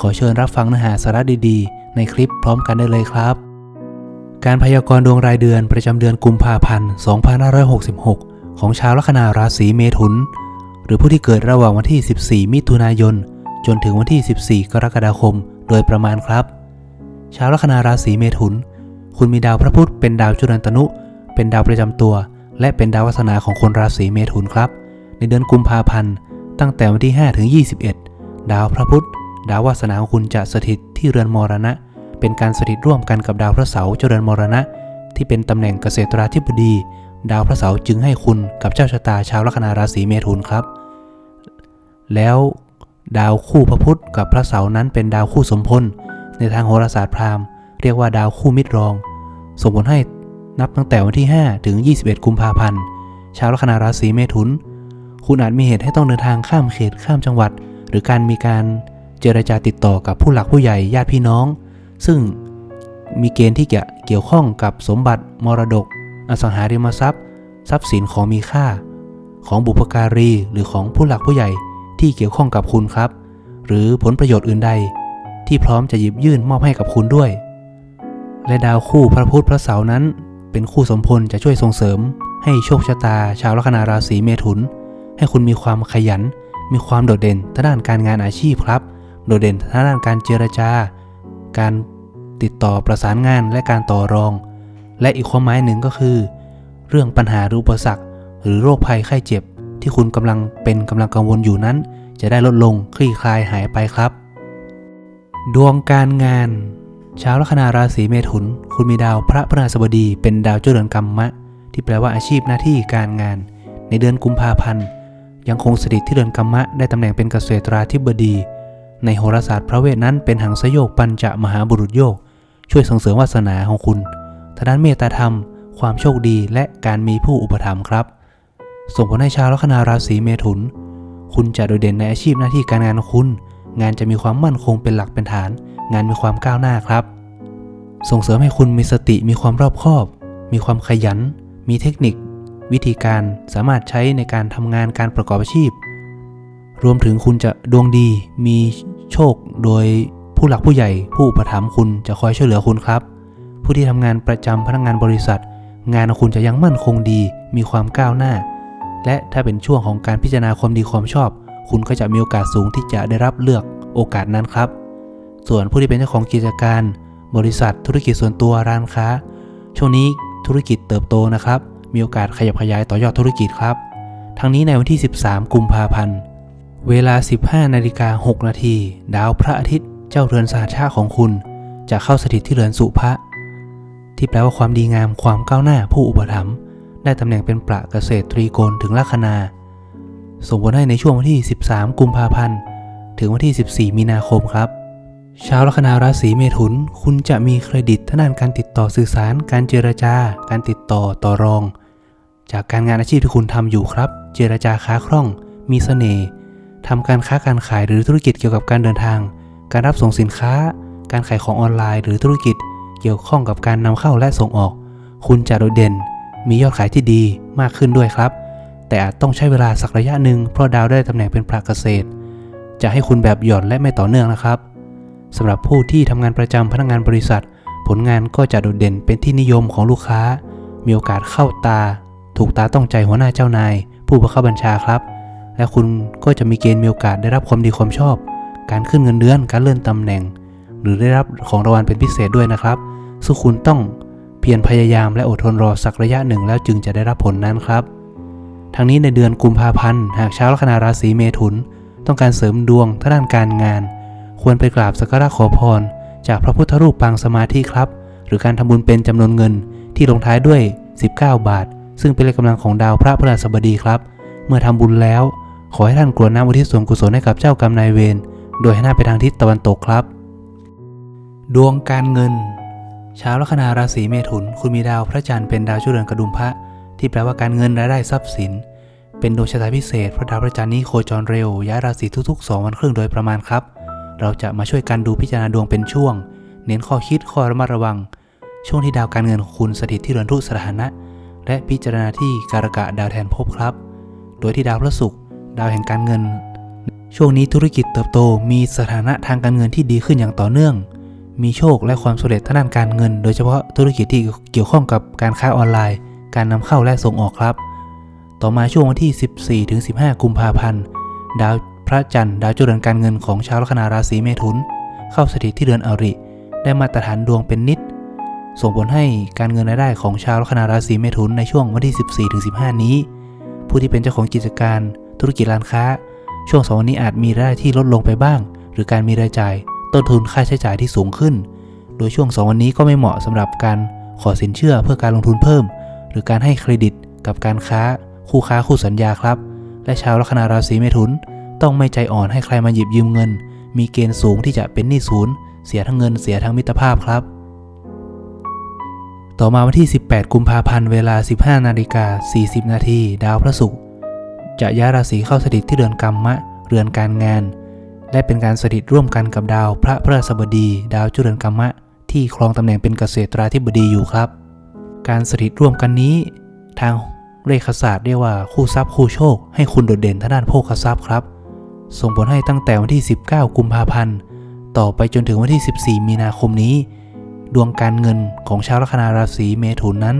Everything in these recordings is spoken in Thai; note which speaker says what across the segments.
Speaker 1: ขอเชิญรับฟังเนื้อหาสาระดีๆ ในคลิปพร้อมกันได้เลยครับ การพยากรณ์ดวงรายเดือนประจำเดือนกุมภาพันธ์ 2566 ของชาวลัคนาราศีเมถุน หรือผู้ที่เกิดระหว่างวันที่ 14 มิถุนายน จนถึงวันที่ 14 กรกฎาคม โดยประมาณครับ ชาวลัคนาราศีเมถุน คุณมีดาวพระพุธเป็นดาวจุลนตนุ เป็นดาวประจำตัว และเป็นดาววัฒนาของคนราศีเมถุนครับ ในเดือนกุมภาพันธ์ตั้งแต่วันที่5ถึง21 ดาวพระพุธ ดาววาสนาของคุณจะสถิตที่เรือนมรณะ เป็นการสถิตร่วมกันกับดาวพระเสาร์เจริญมรณะ ที่เป็นตำแหน่งเกษตราธิบดี ดาวพระเสาร์จึงให้คุณกับเจ้าชะตาชาวลัคนาราศีเมถุนครับ แล้วดาวคู่พระพุธกับพระเสาร์นั้นเป็นดาวคู่สมพลในทางโหราศาสตร์พราหมณ์เรียกว่าดาวคู่มิตรรอง ส่งผลให้นับตั้งแต่วันที่ 5 ถึง 21 กุมภาพันธ์ชาวลัคนาราศีเมถุน คุณอาจมีเหตุให้ต้องเดินทางข้ามเขตข้ามจังหวัด หรือการมีการ เจรจาติดต่อกับผู้หลักผู้ใหญ่ญาติพี่น้อง ซึ่งมีเกณฑ์ที่จะเกี่ยวข้องกับสมบัติมรดก อสังหาริมทรัพย์ ทรัพย์สินของมีค่า ของบุพการีหรือของผู้หลักผู้ใหญ่ที่เกี่ยวข้องกับคุณครับ หรือผลประโยชน์อื่นใด ที่พร้อมจะหยิบยื่นมอบให้กับคุณด้วย และดาวคู่พระพุธพระเสาร์นั้น เป็นคู่สมพลจะช่วยส่งเสริม ให้โชคชะตา ชาวลัคนาราศีเมถุน ให้คุณมีความขยัน มีความโดดเด่นทางด้านการงานอาชีพครับ โดดเด่นทางด้านการเจรจา การติดต่อประสานงานและการต่อรอง และอีกความหมายหนึ่งก็คือ เรื่องปัญหาหรืออุปสรรค หรือโรคภัยไข้เจ็บ ที่คุณกำลังเป็นกำลังกังวลอยู่นั้น จะได้ลดลงคลี่คลายหายไปครับ ดวงการงานชาวลัคนาราศีเมถุน คุณมีดาวพระพฤหัสบดี เป็นดาวเจริญกรรมะ ที่แปลว่าอาชีพหน้าที่การงาน ในเดือนกุมภาพันธ์ยังคงสถิตที่เรือนกรรมะได้ตำแหน่งเป็นเกษตราธิบดี ในโหราศาสตร์พระเวทนั้นเป็นหังสโยกปัญจมหาบุรุษโยก ช่วยส่งเสริมวาสนาของคุณทางด้านเมตตาธรรม ความโชคดีและการมีผู้อุปถัมภ์ครับ ส่งผลให้ชาวลัคนาราศีเมถุน คุณจะโดดเด่นในอาชีพหน้าที่การงานของคุณ งานจะมีความมั่นคงเป็นหลักเป็นฐาน งานมีความก้าวหน้าครับ ส่งเสริมให้คุณมีสติมีความรอบคอบ มีความขยัน มีเทคนิค วิธีการสามารถใช้ในการทำงานการประกอบอาชีพ รวมถึงคุณจะดวงดีมีโชคโดยผู้หลักผู้ใหญ่ ผู้อุปถัมภ์คุณจะคอยช่วยเหลือคุณครับ ผู้ที่ทำงานประจำพนักงานบริษัท งานของคุณจะยังมั่นคงดี มีความก้าวหน้า และถ้าเป็นช่วงของการพิจารณาความดีความชอบ คุณก็จะมีโอกาสสูงที่จะได้รับเลือกโอกาสนั้นครับ ส่วนผู้ที่เป็นเจ้าของกิจการ บริษัทธุรกิจส่วนตัวร้านค้า ช่วงนี้ธุรกิจเติบโตนะครับ มีโอกาสขยับขยายต่อยอดธุรกิจครับ ทั้งนี้ในวันที่ 13 กุมภาพันธ์ เวลา 15นาฬิกา6นาทีดาวพระอาทิตย์เจ้าเรือนสาชาของคุณ จะเข้าสถิตที่เรือนสุภะที่แปลว่าความดีงามความก้าวหน้าผู้อุปถัมภ์ได้ตำแหน่งเป็นประเกษตรตรีโกณถึงลัคนาส่งผลให้ในช่วงวันที่ 13 กุมภาพันธ์ ถึงวันที่ 14 มีนาคมครับ ชาวลัคนาราศีเมถุน คุณจะมีเครดิตทางด้านการติดต่อสื่อสาร การเจรจา การติดต่อต่อรอง จากการงานอาชีพที่คุณทำอยู่ครับ เจรจาค้าคล่อง มีเสน่ห์ ทำการค้าการขายหรือธุรกิจเกี่ยวกับการเดินทาง การรับส่งสินค้า การขายของออนไลน์ หรือธุรกิจเกี่ยวข้องกับการนำเข้าและส่งออก คุณจะโดดเด่น มียอดขายที่ดีมากขึ้นด้วยครับ แต่อาจต้องใช้เวลาสักระยะหนึ่งเพราะดาวได้ตำแหน่งเป็นพระเกษตร จะให้คุณแบบหย่อนและไม่ต่อเนื่องนะครับสำหรับผู้ที่ทำงานประจำพนักงานบริษัท ผลงานก็จะโดดเด่นเป็นที่นิยมของลูกค้า มีโอกาสเข้าตา ถูกตาต้องใจหัวหน้าเจ้านาย ผู้บังคับบัญชาครับ และคุณก็จะมีเกณฑ์มีโอกาสได้รับความดีความชอบ การขึ้นเงินเดือน การเลื่อนตำแหน่ง หรือได้รับของรางวัลเป็นพิเศษด้วยนะครับ ซึ่งคุณต้องเพียรพยายามและอดทนรอสักระยะหนึ่งแล้วจึงจะได้รับผลนั้นครับ ทั้งนี้ในเดือนกุมภาพันธ์หากชาวลัคนาราศีเมถุน ต้องการเสริมดวงทางด้านการงาน ควรไปกราบสักการะขอพร จากพระพุทธรูปปางสมาธิครับ หรือการทำบุญเป็นจำนวนเงินที่ลงท้ายด้วย 19 บาท ซึ่งเป็นเลขกำลังของดาวพระพฤหัสบดีครับ เมื่อทำบุญแล้ว ขอให้ท่านกรวดน้ำอุทิศส่วนกุศลให้กับเจ้ากรรมนายเวร โดยให้หน้าไปทางทิศตะวันตกครับ ดวงการเงิน ชาวลัคนาราศีเมถุน คุณมีดาวพระจันทร์เป็นดาวช่วยเรือนกระดุมพระ ที่แปลว่าการเงินรายได้ทรัพย์สิน เป็นดวงชะตาพิเศษเพราะดาวพระจันทร์นี้โคจรเร็วย้ายราศีทุกๆ 2 วันครึ่งโดยประมาณครับ เราจะมาช่วยกันดูพิจารณาดวงเป็นช่วง เน้นข้อคิดข้อระมัดระวัง ช่วงที่ดาวการเงินของคุณสถิตที่เรือนทุสถานะ และพิจารณาที่การกะดาวแทนภพครับ โดยที่ดาวพระศุกร์ ดาวแห่งการเงิน ช่วงนี้ธุรกิจเติบโตมีสถานะทางการเงินที่ดีขึ้นอย่างต่อเนื่อง มีโชคและความสำเร็จทางด้านการเงิน โดยเฉพาะธุรกิจที่เกี่ยวข้องกับการค้าออนไลน์ การนำเข้าและส่งออกครับ ต่อมาช่วงวันที่ 14ถึง15 กุมภาพันธ์ ดาวพระจันทร์ดาวจุดเรือนการเงินของชาวลัคนาราศีเมถุน เข้าสถิตที่เรือนอริ ได้มาตรฐานดวงเป็นนิด ส่งผลให้การเงินรายได้ของชาวลัคนาราศีเมถุนในช่วงวันที่ 14ถึง15 นี้ ผู้ที่เป็นเจ้าของกิจการ ธุรกิจร้านค้า ช่วงสองวันนี้อาจมีรายได้ที่ลดลงไปบ้าง หรือการมีรายจ่าย ต้นทุนค่าใช้จ่ายที่สูงขึ้น โดยช่วง2วันนี้ก็ไม่เหมาะสำหรับการขอสินเชื่อเพื่อการลงทุนเพิ่ม หรือการให้เครดิตกับการค้า คู่ค้าคู่สัญญาครับ และชาวลัคนาราศีเมถุน ต้องไม่ใจอ่อนให้ใครมาหยิบยืมเงิน มีเกณฑ์สูงที่จะเป็นหนี้ศูนย์เสียทั้งเงินเสียทั้งมิตรภาพครับต่อมาวันที่ 18 กุมภาพันธ์ เวลา 15 นาฬิกา 40 นาที ดาวพระศุกร์ จะย้ายราศีเข้าสถิตที่เรือนกรรมะ เรือนการงานและเป็นการสถิตร่วมกันกับดาวพระพฤหัสบดี ดาวจุเรือนกรรมะ ที่ครองตำแหน่งเป็นเกษตราธิบดีอยู่ครับ การสถิตร่วมกันนี้ ทางเลขศาสตร์เรียกว่าคู่ทรัพย์คู่โชค ให้คุณโดดเด่นทางด้านโภคทรัพย์ครับ ส่งผลให้ตั้งแต่วันที่ 19 กุมภาพันธ์ ต่อไปจนถึงวันที่ 14 มีนาคมนี้ ดวงการเงินของชาวลัคนาราศีเมถุนนั้น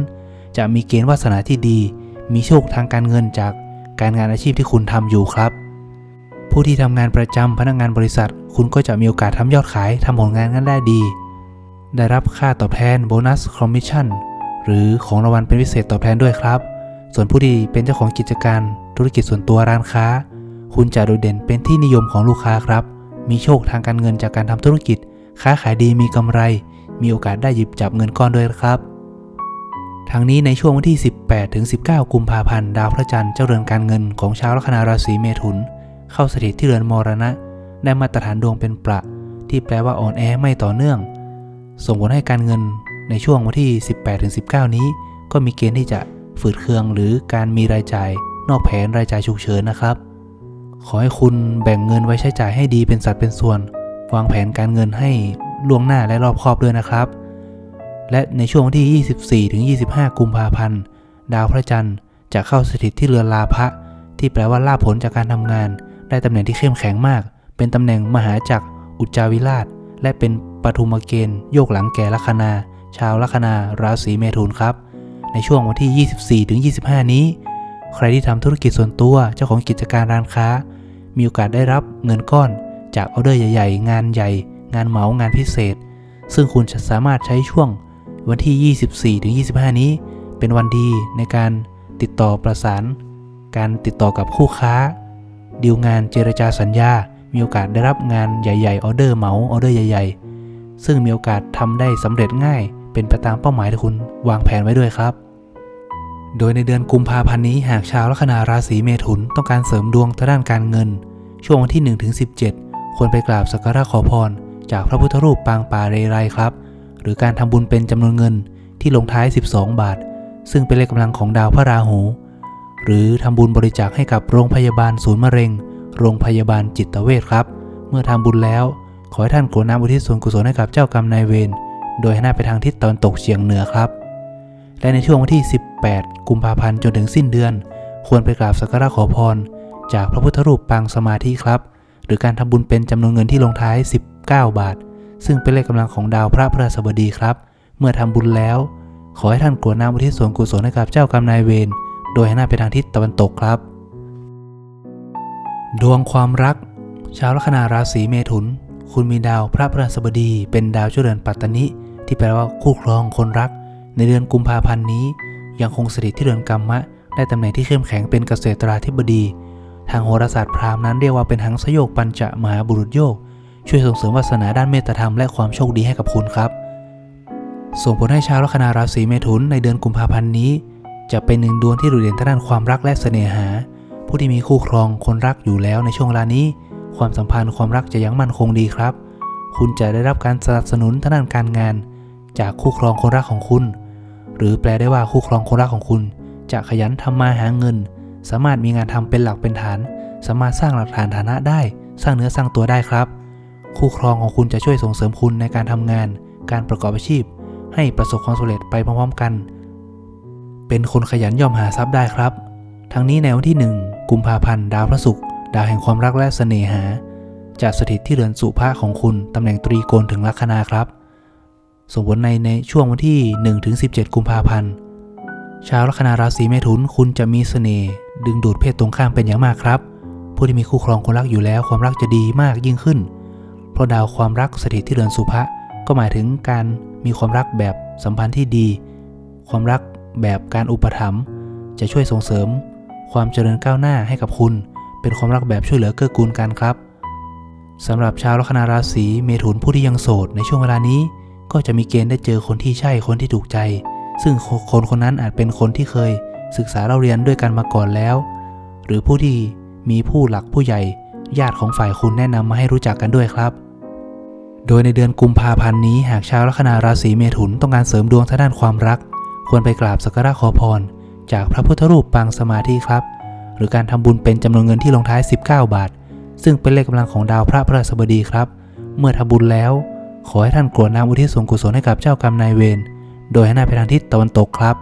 Speaker 1: จะมีเกณฑ์วาสนาที่ดี มีโชคทางการเงินจาก การงานอาชีพที่คุณทำอยู่ครับ ผู้ที่ทำงานประจำพนักงานบริษัท คุณก็จะมีโอกาสทำยอดขายทำผลงานกันได้ดี ได้รับค่าตอบแทนโบนัสคอมมิชชั่นหรือของรางวัลเป็นพิเศษตอบแทนด้วยครับ ส่วนผู้ที่เป็นเจ้าของกิจการธุรกิจส่วนตัวร้านค้า คุณจะโดดเด่นเป็นที่นิยมของลูกค้าครับ มีโชคทางการเงินจากการทำธุรกิจ ค้าขายดีมีกำไร มีโอกาสได้หยิบจับเงินก้อนด้วยครับ ทั้งนี้ในช่วงวันที่ 18ถึง19 กุมภาพันธ์ดาวพระจันทร์เจ้าเรือนการเงินของชาวลัคนาราศีเมถุน เข้าสถิตที่เรือนมรณะ ได้มาตรฐานดวงเป็นประ ที่แปลว่าอ่อนแอไม่ต่อเนื่อง ส่งผลให้การเงินในช่วงวันที่ 18ถึง19 นี้ ก็มีเกณฑ์ที่จะฝืดเคืองหรือการมีรายจ่าย นอกแผนรายจ่ายฉุกเฉินนะครับ ขอให้คุณแบ่งเงินไว้ใช้จ่ายให้ดีเป็นสัดเป็นส่วน วางแผนการเงินให้ล่วงหน้าและรอบคอบด้วยนะครับ และในช่วงวันที่ 24ถึง25 กุมภาพันธ์ ดาวพระจันทร์จะเข้าสถิตที่เรือนลาภะที่แปลว่าลาผลจากการทำงาน ได้ตำแหน่งที่เข้มแข็งมาก เป็นตำแหน่งมหาจักร อุจจาวิราช และเป็นปฐุมเกณฑ์โยกหลังแก่ลัคนา ชาวลัคนาราศีเมถุนครับ ในช่วงวันที่ 24ถึง25 นี้ ใครที่ทำธุรกิจส่วนตัวเจ้าของกิจการร้านค้า มีโอกาสได้รับเงินก้อน จากออเดอร์ใหญ่ ๆ งานใหญ่ งานเหมางานพิเศษ ซึ่งคุณจะสามารถใช้ช่วง วันที่ 24ถึง25 นี้เป็นวันดีในการติดต่อประสาน การติดต่อกับคู่ค้า ดีลงานเจรจาสัญญา มีโอกาสได้รับงานใหญ่ๆออเดอร์เหมาออเดอร์ใหญ่ ๆ ซึ่งมีโอกาสทำได้สำเร็จง่าย เป็นไปตามเป้าหมายที่คุณวางแผนไว้ด้วยครับ โดยในเดือนกุมภาพันธ์นี้หากชาวลัคนาราศีเมถุนต้องการเสริมดวงทางด้านการเงิน ช่วงวันที่1-17 ควรไปกราบสักการะขอพร จากพระพุทธรูปปางป่าเรไรครับ หรือการทำบุญเป็นจำนวนเงินที่ลงท้าย 12 บาท ซึ่งเป็นเลขกำลังของดาวพระราหู หรือทำบุญบริจาคให้กับโรงพยาบาลศูนย์มะเร็ง โรงพยาบาลจิตเวชครับ เมื่อทำบุญแล้ว ขอให้ท่านกรวดน้ำอุทิศส่วนกุศลให้กับเจ้ากรรมนายเวร โดยให้หน้าไปทางทิศตะวันตกเฉียงเหนือครับ และในช่วงวันที่ 18 กุมภาพันธ์จนถึงสิ้นเดือน ควรไปกราบสักการะขอพร จากพระพุทธรูปปางสมาธิครับ หรือการทำบุญเป็นจำนวนเงินที่ลงท้าย 19 บาท ซึ่งเป็นเลขกำลังของดาวพระพฤหัสบดีครับ เมื่อทำบุญแล้ว ขอให้ท่านกรวดน้ำอุทิศส่วนกุศลให้กับเจ้ากรรมนายเวร โดยให้หน้าไปทางทิศตะวันตกครับ ดวงความรัก ชาวลัคนาราศีเมถุน คุณมีดาวพระพฤหัสบดี เป็นดาวช่วเรือนปัตตนิ ที่แปลว่าคู่ครองคนรัก ในเดือนกุมภาพันธ์นี้ ยังคงสถิตที่เรือนกรรมะ ได้ตำแหน่งที่เข้มแข็งเป็นเกษตราธิบดี ทางโหราศาสตร์พราหมณ์นั้นเรียกว่าเป็นหังสโยกปัญจมหาบุรุษโยก ช่วยส่งเสริมวาสนาด้านเมตตาธรรมและความโชคดีให้กับคุณครับ ส่งผลให้ชาวลัคนาราศีเมถุนในเดือนกุมภาพันธ์นี้ จะเป็นหนึ่งดวงที่โดดเด่นทางด้านความรักและเสน่หา ผู้ที่มีคู่ครองคนรักอยู่แล้วในช่วงเวลานี้ ความสัมพันธ์ความรักจะยังมั่นคงดีครับ คุณจะได้รับการสนับสนุนทางด้านการงาน จากคู่ครองคนรักของคุณ หรือแปลได้ว่าคู่ครองคนรักของคุณ จะขยันทำมาหาเงิน สามารถมีงานทำเป็นหลักเป็นฐาน สามารถสร้างหลักฐานฐานะได้ สร้างเนื้อสร้างตัวได้ครับ คู่ครองของคุณจะช่วยส่งเสริมคุณในการทำงาน การประกอบอาชีพ ให้ประสบความสำเร็จไปพร้อมๆกัน เป็นคนขยันย่อมหาทรัพย์ได้ครับ ทั้งนี้ในวันที่ 1 กุมภาพันธ์ดาวพระศุกร์ดาวแห่งความรักและเสน่หา จะสถิตที่เรือนสุภาของคุณตำแหน่งตรีโกณถึงลัคนาครับ ส่งผลในในช่วงวันที่ 1-17 กุมภาพันธ์ชาวลัคนาราศีเมถุนคุณจะมีเสน่ห์ดึงดูดเพศตรงข้ามเป็นอย่างมากครับ ผู้ที่มีคู่ครองคนรักอยู่แล้วความรักจะดีมากยิ่งขึ้น ราะดาวความรักสถิตที่เรือนสุภะก็หมายถึงการมีความรักแบบสัมพันธ์ที่ดี ความรักแบบการอุปถัมภ์จะช่วยส่งเสริม ความเจริญก้าวหน้าให้กับคุณ เป็นความรักแบบช่วยเหลือเกื้อกูลกันครับสำหรับชาวลัคนาราศีเมถุนผู้ที่ยังโสดในช่วงเวลานี้ ก็จะมีเกณฑ์ได้เจอคนที่ใช่คนที่ถูกใจ ซึ่งคนคนนั้นอาจเป็นคนที่เคย ศึกษาเราเรียนด้วยกันมาก่อนแล้ว หรือผู้ที่มีผู้หลักผู้ใหญ่ ญาติของฝ่ายคุณแนะนำมาให้รู้จักกันด้วยครับ โดยในเดือนกุมภาพันธ์นี้หากชาวลัคนาราศีเมถุนต้องการเสริมดวงทางด้านความรัก ควรไปกราบสักการะขอพร จากพระพุทธรูปปางสมาธิครับ หรือการทำบุญเป็นจำนวนเงินที่ลงท้าย 19 บาท ซึ่งเป็นเลขกำลังของดาวพระพฤหัสบดีครับ เมื่อทำบุญแล้ว ขอให้ท่านกรวดน้ำอุทิศส่วนกุศลให้กับเจ้ากรรมนายเวรโดยให้หน้าไปทางทิศตะวันตกครับ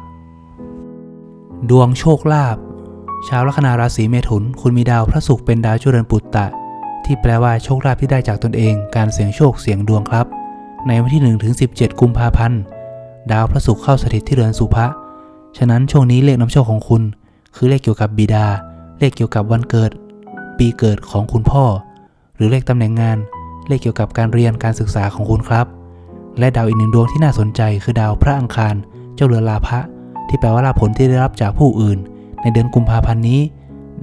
Speaker 1: ดวงโชคลาภชาวลัคนาราศีเมถุน คุณมีดาวพระศุกร์เป็นดาวจุเรนปุตตะ ที่แปลว่าโชคลาภที่ได้จากตนเอง การเสี่ยงโชคเสี่ยงดวงครับ ในวันที่1ถึง17 กุมภาพันธ์ ดาวพระศุกร์เข้าสถิตที่เรือนสุภะ ฉะนั้นช่วงนี้เลขนำโชคของคุณ คือเลขเกี่ยวกับบิดา เลขเกี่ยวกับวันเกิด ปีเกิดของคุณพ่อ หรือเลขตำแหน่งงาน เลขเกี่ยวกับการเรียนการศึกษาของคุณครับ และดาวอีกหนึ่งดวงที่น่าสนใจคือดาวพระอังคาร เจ้าเรือนลาภะที่แปลว่าลาผลที่ได้รับจากผู้อื่น ในเดือนกุมภาพันธ์นี้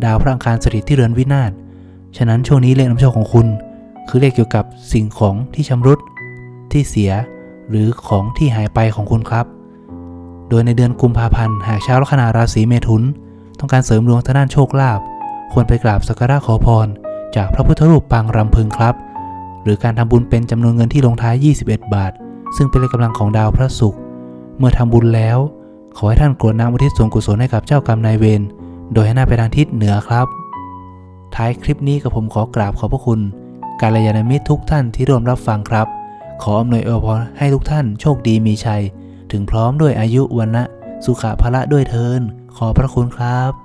Speaker 1: ดาวพระอังคารสถิตที่เรือนวินาศ ฉะนั้นช่วงนี้เลขนำโชคของคุณ คือเลขเกี่ยวกับสิ่งของที่ชำรุด ที่เสีย หรือของที่หายไปของคุณครับ โดยในเดือนกุมภาพันธ์หากชาวลัคนาราศีเมถุน ต้องการเสริมดวงทางด้านโชคลาภควรไปกราบสักการะขอพร จากพระพุทธรูปปางรำพึงครับ หรือการทำบุญเป็นจำนวนเงินที่ลงท้าย 21 บาท ซึ่งเป็นเลขกำลังของดาวพระศุกร์เมื่อทำบุญแล้ว ขอให้ท่านกรวดน้ำอุทิศส่วนกุศลให้กับเจ้ากรรมนายเวรโดยให้หน้าไปทางทิศเหนือครับ ท้ายคลิปนี้กับผมขอกราบขอบพระคุณกาลยานมิตรทุกท่านที่ร่วมรับฟังครับ ขออำนวยอวยพรให้ทุกท่านโชคดีมีชัย ถึงพร้อมด้วยอายุวันนะสุขะพละด้วยเทิน ขอพระคุณครับ